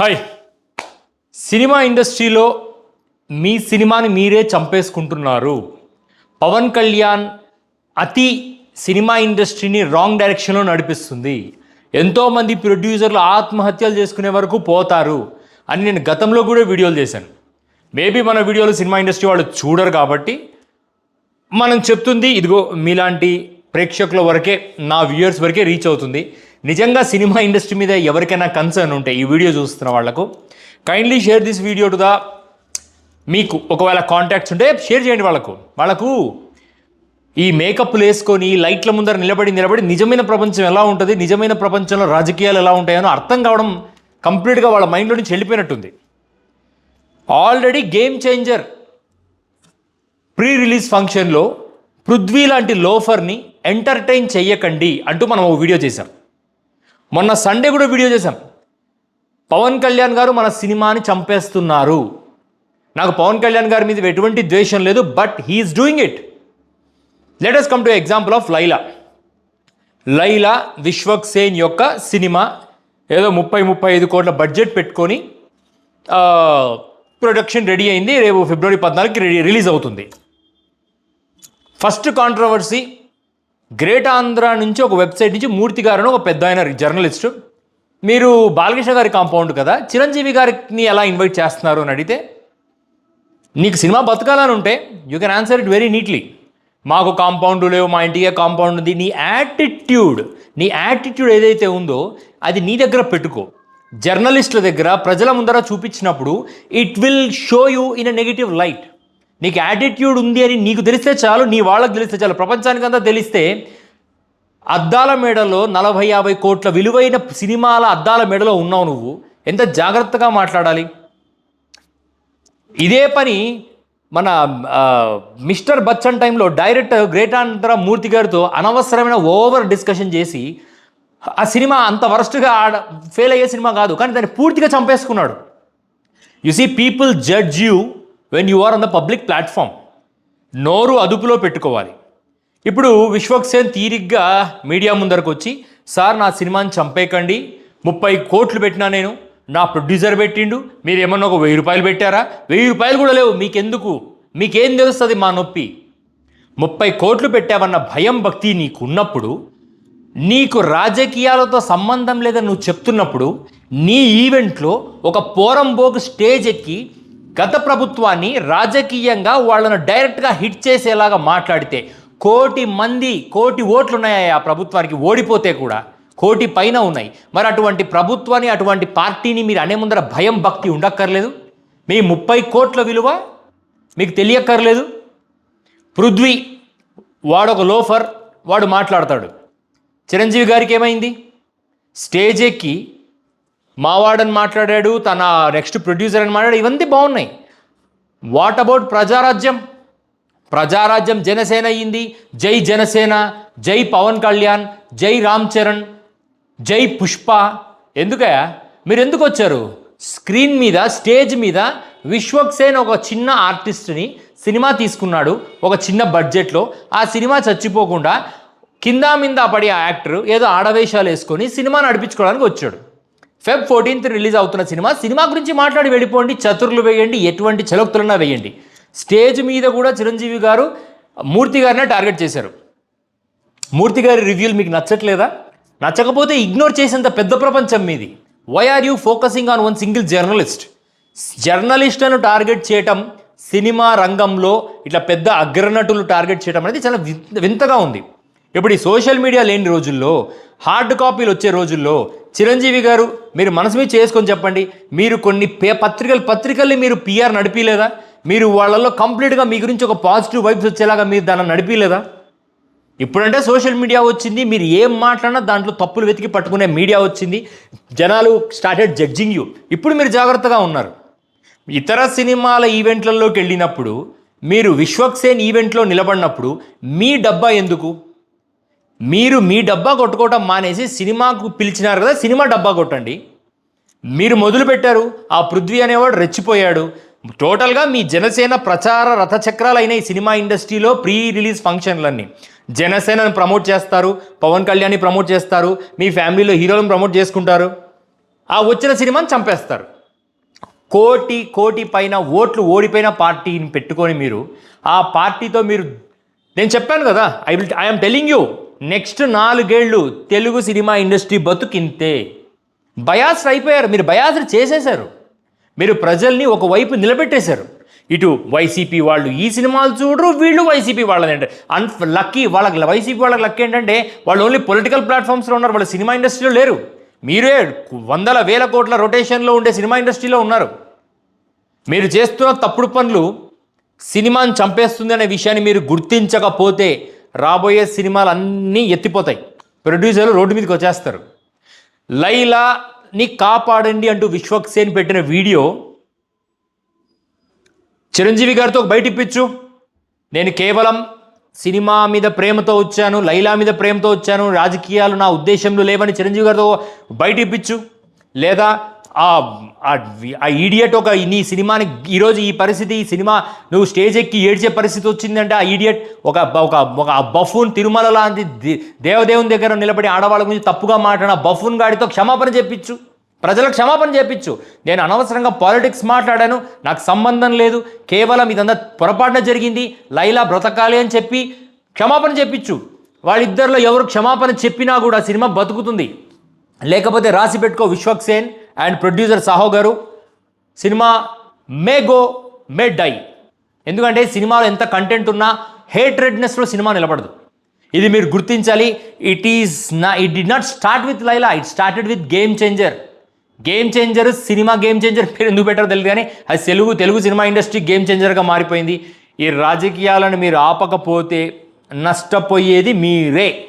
Hi. Cinema ఇండస్ట్రీలో మీ సినిమాని మీరే చంపేసుకుంటున్నారు. పవన్ కళ్యాణ్ అతి సినిమా ఇండస్ట్రీని రాంగ్ డైరెక్షన్లో నడిపిస్తుంది. ఎంతోమంది ప్రొడ్యూసర్లు ఆత్మహత్యలు చేసుకునే వరకు పోతారు అని నేను గతంలో కూడా వీడియోలు చేశాను. మేబీ మన వీడియోలు సినిమా ఇండస్ట్రీ వాళ్ళు చూడరు కాబట్టి మనం చెప్తుంది ఇదిగో మీలాంటి ప్రేక్షకుల వరకే నా వ్యూయర్స్ వరకే రీచ్ అవుతుంది. నిజంగా సినిమా ఇండస్ట్రీ మీద ఎవరికైనా కన్సర్న్ ఉంటే ఈ వీడియో చూస్తున్న వాళ్ళకు kindly share this video to the మీకు ఒకవేళ కాంటాక్ట్స్ ఉంటే షేర్ చేయండి వాళ్ళకు వాళ్ళకు ఈ మేకప్లు వేసుకొని లైట్ల ముందర నిలబడి నిలబడి నిజమైన ప్రపంచం ఎలా ఉంటుంది నిజమైన ప్రపంచంలో రాజకీయాలు ఎలా ఉంటాయో అర్థం కావడం కంప్లీట్గా వాళ్ళ మైండ్లో నుంచి వెళ్ళిపోయినట్టుంది. Already Game Changer pre release ఫంక్షన్లో పృథ్వీ లాంటి లోఫర్ని ఎంటర్టైన్ చెయ్యకండి అంటూ మనం ఓ వీడియో చేశాం. మొన్న సండే కూడా వీడియో చేశాం. పవన్ కళ్యాణ్ గారు మన సినిమాని చంపేస్తున్నారు. నాకు పవన్ కళ్యాణ్ గారి మీద ఎటువంటి ద్వేషం లేదు but he is doing it let us come to example of Laila Laila Vishwak Sen యొక్క సినిమా ఏదో ముప్పై ముప్పై ఐదు కోట్ల బడ్జెట్ పెట్టుకొని ప్రొడక్షన్ రెడీ అయింది. రేపు ఫిబ్రవరి పద్నాలుగుకి రెడీ రిలీజ్ అవుతుంది. ఫస్ట్ కాంట్రవర్సీ గ్రేట్ ఆంధ్ర నుంచి ఒక వెబ్సైట్ నుంచి మూర్తి గారు ఒక పెద్ద ఆయన జర్నలిస్టు. మీరు బాలకృష్ణ గారి కాంపౌండ్ కదా చిరంజీవి గారిని ఎలా ఇన్వైట్ చేస్తున్నారు అని అడిగితే నీకు సినిమా బతకాలని ఉంటే you can answer it very neatly మాకు కాంపౌండ్ లేవు మా ఇంటికే కాంపౌండ్ ఉంది నీ యాటిట్యూడ్ నీ యాటిట్యూడ్ ఏదైతే ఉందో అది నీ దగ్గర పెట్టుకో. జర్నలిస్టుల దగ్గర ప్రజల ముందర చూపించినప్పుడు it will show you in a negative light నీకు యాటిట్యూడ్ ఉంది అని నీకు తెలిస్తే చాలు నీ వాళ్ళకి తెలిస్తే చాలు. ప్రపంచానికంతా తెలిస్తే అద్దాల మేడలో నలభై యాభై కోట్ల విలువైన సినిమాల అద్దాల మేడలో ఉన్నావు నువ్వు. ఎంత జాగ్రత్తగా మాట్లాడాలి? ఇదే పని మన మిస్టర్ బచ్చన్ టైంలో డైరెక్టర్ గ్రేట్ మూర్తి గారితో అనవసరమైన ఓవర్ డిస్కషన్ చేసి ఆ సినిమా అంత వరస్ట్గా ఆడ ఫెయిల్ అయ్యే సినిమా కాదు కానీ దాన్ని పూర్తిగా చంపేసుకున్నాడు. You see people judge you when you are on the public platform నోరు అదుపులో పెట్టుకోవాలి. ఇప్పుడు విశ్వక్సేన్ తీరిగ్గా మీడియా ముందరకు వచ్చి సార్ నా సినిమాని చంపేయకండి. ముప్పై కోట్లు పెట్టినా నేను. నా ప్రొడ్యూసర్ పెట్టిండు. మీరు ఏమన్నా ఒక వెయ్యి రూపాయలు పెట్టారా? వెయ్యి రూపాయలు కూడా లేవు. మీకెందుకు? మీకేం తెలుస్తుంది మా నొప్పి? ముప్పై కోట్లు పెట్టావన్న భయం భక్తి నీకున్నప్పుడు నీకు రాజకీయాలతో సంబంధం లేదని నువ్వు చెప్తున్నప్పుడు నీ ఈవెంట్లో ఒక పోరంబోకు స్టేజ్ ఎక్కి గత ప్రభుత్వాన్ని రాజకీయంగా వాళ్ళను డైరెక్ట్గా హిట్ చేసేలాగా మాట్లాడితే కోటి మంది కోటి ఓట్లు ఉన్నాయి ఆ ప్రభుత్వానికి? ఓడిపోతే కూడా కోటి పైన ఉన్నాయి. మరి అటువంటి ప్రభుత్వాన్ని అటువంటి పార్టీని మీరు అనే ముందర భయం భక్తి ఉండక్కర్లేదు. మీ ముప్పై కోట్ల విలువ మీకు తెలియక్కర్లేదు. పృథ్వీ వాడొక లోఫర్ వాడు మాట్లాడతాడు. చిరంజీవి గారికి ఏమైంది? స్టేజ్ ఎక్కి మావాడని మాట్లాడాడు తన నెక్స్ట్ ప్రొడ్యూసర్ అని మాట్లాడాడు ఇవన్నీ బాగున్నాయి. What about Prajarajyam? Prajarajyam Janasena అయ్యింది జై జనసేన జై పవన్ కళ్యాణ్ జై రామ్ చరణ్ జై పుష్ప. ఎందుకయ్య? మీరు ఎందుకు వచ్చారు? స్క్రీన్ మీద స్టేజ్ మీద విశ్వక్ సేన్ ఒక చిన్న ఆర్టిస్ట్ని సినిమా తీసుకున్నాడు ఒక చిన్న బడ్జెట్లో. ఆ సినిమా చచ్చిపోకుండా కింద మింద పడి ఆ యాక్టర్ ఏదో ఆడవేషాలు వేసుకొని సినిమా నడిపించుకోవడానికి వచ్చాడు. ఫెబ్ ఫోర్టీన్త్ రిలీజ్ అవుతున్న సినిమా. సినిమా గురించి మాట్లాడి వెళ్ళిపోండి. చతుర్లు వేయండి. ఎటువంటి చలోక్తులన్నా వేయండి. స్టేజ్ మీద కూడా చిరంజీవి గారు మూర్తి గారినే టార్గెట్ చేశారు. మూర్తి గారి రివ్యూలు మీకు నచ్చట్లేదా? నచ్చకపోతే ఇగ్నోర్ చేసేంత పెద్ద ప్రపంచం మీది. Why are you focusing on one single journalist జర్నలిస్ట్ను target చేయటం సినిమా రంగంలో ఇట్లా పెద్ద అగ్రనటులు టార్గెట్ చేయడం అనేది చాలా వింత- వింతగా ఉంది. ఇప్పుడు ఈ సోషల్ మీడియా లేని రోజుల్లో హార్డ్ కాపీలు వచ్చే రోజుల్లో చిరంజీవి గారు మీరు మనసు మీద చేసుకొని చెప్పండి మీరు కొన్ని పే పత్రికలు పత్రికల్ని మీరు పిఆర్ నడిపిలేదా మీరు వాళ్ళల్లో కంప్లీట్గా మీ గురించి ఒక పాజిటివ్ వైబ్స్ వచ్చేలాగా మీరు దాన్ని నడిపిలేదా ఇప్పుడంటే సోషల్ మీడియా వచ్చింది మీరు ఏం మాట్లాడినా దాంట్లో తప్పులు వెతికి పట్టుకునే మీడియా వచ్చింది జనాలు స్టార్టెడ్ జడ్జింగ్ యూ. ఇప్పుడు మీరు జాగ్రత్తగా ఉన్నారు. ఇతర సినిమాల ఈవెంట్లలోకి వెళ్ళినప్పుడు మీరు విశ్వక్సేన్ ఈవెంట్లో నిలబడినప్పుడు మీ డబ్బా ఎందుకు? మీరు మీ డబ్బా కొట్టుకోవటం మానేసి సినిమాకు పిలిచినారు కదా సినిమా డబ్బా కొట్టండి. మీరు మొదలు పెట్టారు ఆ పృథ్వీ అనేవాడు రెచ్చిపోయాడు. టోటల్గా మీ జనసేన ప్రచార రథచక్రాలు ఈ సినిమా ఇండస్ట్రీలో ప్రీ రిలీజ్ ఫంక్షన్లన్నీ. జనసేనని ప్రమోట్ చేస్తారు పవన్ కళ్యాణ్ని ప్రమోట్ చేస్తారు మీ ఫ్యామిలీలో హీరోలను ప్రమోట్ చేసుకుంటారు. ఆ వచ్చిన సినిమాని చంపేస్తారు. కోటి కోటి పైన ఓట్లు ఓడిపోయిన పార్టీని పెట్టుకొని మీరు ఆ పార్టీతో మీరు నేను చెప్పాను కదా I will I'm telling you next నాలుగేళ్ళు తెలుగు సినిమా ఇండస్ట్రీ బతుకింతే. బయాస్ అయిపోయారు. మీరు బయాస్ చేసేశారు. మీరు ప్రజల్ని ఒకవైపు నిలబెట్టేశారు. ఇటు వైసీపీ వాళ్ళు ఈ సినిమాలు చూడరు వీళ్ళు వైసీపీ వాళ్ళని అంటే. అన్ లక్కీ వాళ్ళకి వైసీపీ వాళ్ళకి లక్కీ ఏంటంటే వాళ్ళు ఓన్లీ పొలిటికల్ ప్లాట్ఫామ్స్లో ఉన్నారు వాళ్ళ సినిమా ఇండస్ట్రీలో లేరు. మీరే వందల వేల కోట్ల రొటేషన్లో ఉండే సినిమా ఇండస్ట్రీలో ఉన్నారు. మీరు చేస్తున్న తప్పుడు పనులు సినిమాని చంపేస్తుంది అనే విషయాన్ని మీరు గుర్తించకపోతే రాబోయే సినిమాలు అన్నీ ఎత్తిపోతాయి. ప్రొడ్యూసర్లు రోడ్డు మీదకి వచ్చేస్తారు. లైలాని కాపాడండి అంటూ విశ్వక్సేన్ పెట్టిన వీడియో చిరంజీవి గారితో బయటిప్పించు బయట ఇప్పించు. నేను కేవలం సినిమా మీద ప్రేమతో వచ్చాను లైలా మీద ప్రేమతో వచ్చాను రాజకీయాలు నా ఉద్దేశంలో లేవని చిరంజీవి గారితో బయట ఇప్పించు. లేదా ఆ ఈడియట్ ఒక నీ సినిమాని ఈరోజు ఈ పరిస్థితి ఈ సినిమా నువ్వు స్టేజ్ ఎక్కి ఏడ్చే పరిస్థితి వచ్చిందంటే ఆ ఈడియట్ ఒక ఒక ఒక బఫూన్ తిరుమల లాంటి దేవదేవుని దగ్గర నిలబడి ఆడవాళ్ళ గురించి తప్పుగా మాట్లాడిన బఫూన్ గాడితో క్షమాపణ చెప్పించు ప్రజలకు క్షమాపణ చేపించు నేను అనవసరంగా పాలిటిక్స్ మాట్లాడాను నాకు సంబంధం లేదు కేవలం ఇదంతా పొరపాటున జరిగింది లైలా బ్రతకాలి అని చెప్పి క్షమాపణ చెప్పించు వాళ్ళిద్దరిలో ఎవరు క్షమాపణ చెప్పినా కూడా సినిమా బతుకుతుంది. లేకపోతే రాసి పెట్టుకో విశ్వక్సేన్ అండ్ ప్రొడ్యూసర్ సాహో గారు cinema may go may die. ఎందుకంటే సినిమాలో ఎంత కంటెంట్ ఉన్నా హేట్రెడ్నెస్లో సినిమా నిలబడదు. ఇది మీరు గుర్తించాలి it is not it did not start with Laila it started with Game Changer Game Changer cinema game Changer పేరు ఎందుకు పెట్టారో తెలియదు కానీ అది Telugu Telugu cinema industry game చేంజర్గా మారిపోయింది. ఈ రాజకీయాలను మీరు ఆపకపోతే నష్టపోయేది మీరే.